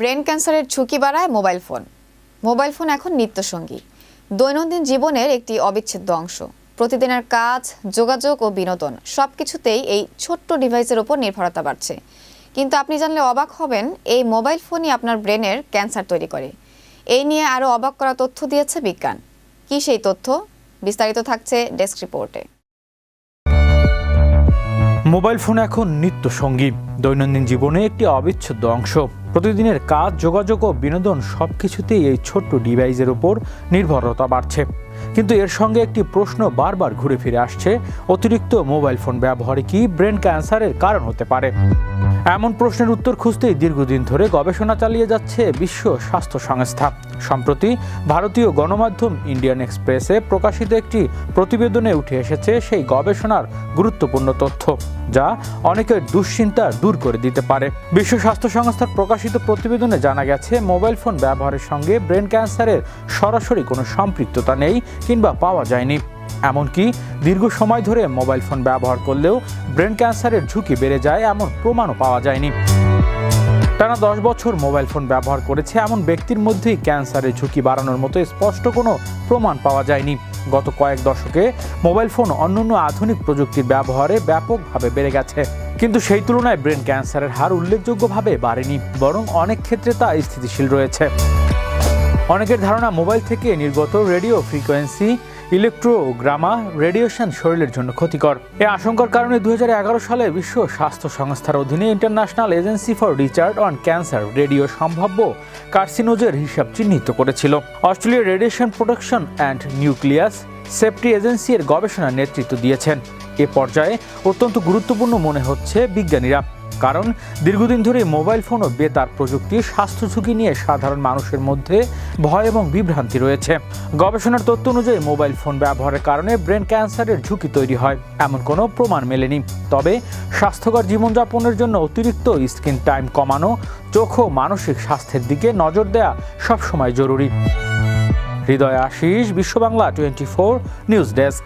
Brain ক্যান্সারের ঝুঁকি বাড়ায় মোবাইল ফোন। মোবাইল ফোন এখন নিত্যসঙ্গী। দৈনন্দিন জীবনের একটি অবিচ্ছেদ্য অংশ। প্রতিদিনের কাজ, যোগাযোগ ও বিনোদন সব কিছুতেই এই ছোট্ট ডিভাইসের ওপর নির্ভরতা বাড়ছে। কিন্তু আপনি জানলে অবাক হবেন, এই মোবাইল ফোনই আপনার ব্রেনের ক্যান্সার তৈরি করে। এই নিয়ে আরও অবাক করা তথ্য দিয়েছে বিজ্ঞান। কি সেই তথ্য? বিস্তারিত থাকছে ডেস্ক রিপোর্টে। মোবাইল ফোন এখন নিত্য সঙ্গী দৈনন্দিন জীবনে একটি অবিচ্ছেদ্য অংশ। প্রতিদিনের কাজ যোগাযোগ ও বিনোদন সব কিছুতেই এই ছোট্ট ডিভাইসের উপর নির্ভরতা বাড়ছে। কিন্তু এর সঙ্গে একটি প্রশ্ন বারবার ঘুরে ফিরে আসছে, অতিরিক্ত মোবাইল ফোন ব্যবহারে কি ব্রেন ক্যান্সারের কারণ হতে পারে? এমন প্রশ্নের উত্তর খুঁজতেই দীর্ঘদিন ধরে গবেষণা চালিয়ে যাচ্ছে বিশ্ব স্বাস্থ্য সংস্থা। সম্প্রতি ভারতীয় গণমাধ্যম ইন্ডিয়ান এক্সপ্রেসে প্রকাশিত একটি প্রতিবেদনে উঠে এসেছে সেই গবেষণার গুরুত্বপূর্ণ তথ্য, যা অনেকের দুশ্চিন্তা দূর করে দিতে পারে। বিশ্ব স্বাস্থ্য সংস্থার প্রকাশিত প্রতিবেদনে জানা গেছে, মোবাইল ফোন ব্যবহারের সঙ্গে ব্রেন ক্যান্সারের সরাসরি কোনো সম্পৃক্ততা নেই কিংবা পাওয়া যায়নি। এমনকি দীর্ঘ সময় ধরে মোবাইল ফোন ব্যবহার করলেও ব্রেন ক্যান্সারের ঝুঁকি বেড়ে যায় এমন প্রমাণও পাওয়া যায়নি। টানা দশ বছর মোবাইল ফোন ব্যবহার করেছে এমন ব্যক্তির মধ্যেই ক্যান্সারের ঝুঁকি বাড়ানোর মতো স্পষ্ট কোনো প্রমাণ পাওয়া যায়নি। গত কয়েক দশকে মোবাইল ফোন অন্যান্য আধুনিক প্রযুক্তির ব্যবহারে ব্যাপকভাবে বেড়ে গেছে। কিন্তু সেই তুলনায় ব্রেন ক্যান্সারের হার উল্লেখযোগ্যভাবে বাড়েনি, বরং অনেক ক্ষেত্রে তা স্থিতিশীল রয়েছে। অনেকের ধারণা মোবাইল থেকে নির্গত রেডিও ফ্রিকোয়েন্সি, ইলেকট্রোগ্রামা, রেডিয়েশন শরীরের জন্য ক্ষতিকর। এ আশঙ্কার কারণে দু হাজার এগারো সালে বিশ্ব স্বাস্থ্য সংস্থার অধীনে international agency for research on cancer radio সম্ভাব্য কার্সিনোজের হিসাব চিহ্নিত করেছিল। অস্ট্রেলিয়ার radiation protection and nuclear safety agency এর গবেষণার নেতৃত্ব দিয়েছেন। এ পর্যায়ে অত্যন্ত গুরুত্বপূর্ণ মনে হচ্ছে বিজ্ঞানীরা। কারণ দীর্ঘদিন ধরে মোবাইল ফোন ও বেতার প্রযুক্তি স্বাস্থ্য ঝুঁকি নিয়ে সাধারণ মানুষের মধ্যে ভয় এবং বিভ্রান্তি রয়েছে। গবেষণার তথ্য অনুযায়ী মোবাইল ফোন ব্যবহারের কারণে ব্রেন ক্যান্সারের ঝুঁকি তৈরি হয়। এমন কোনো প্রমাণ মেলেনি। তবে স্বাস্থ্যকর জীবনযাপনের জন্য অতিরিক্ত স্ক্রিন টাইম কমানো, চোখ ও মানসিক স্বাস্থ্যের দিকে নজর দেওয়া সবসময় জরুরি। Hridoy Ashis Bishwa Bangla twenty four news desk.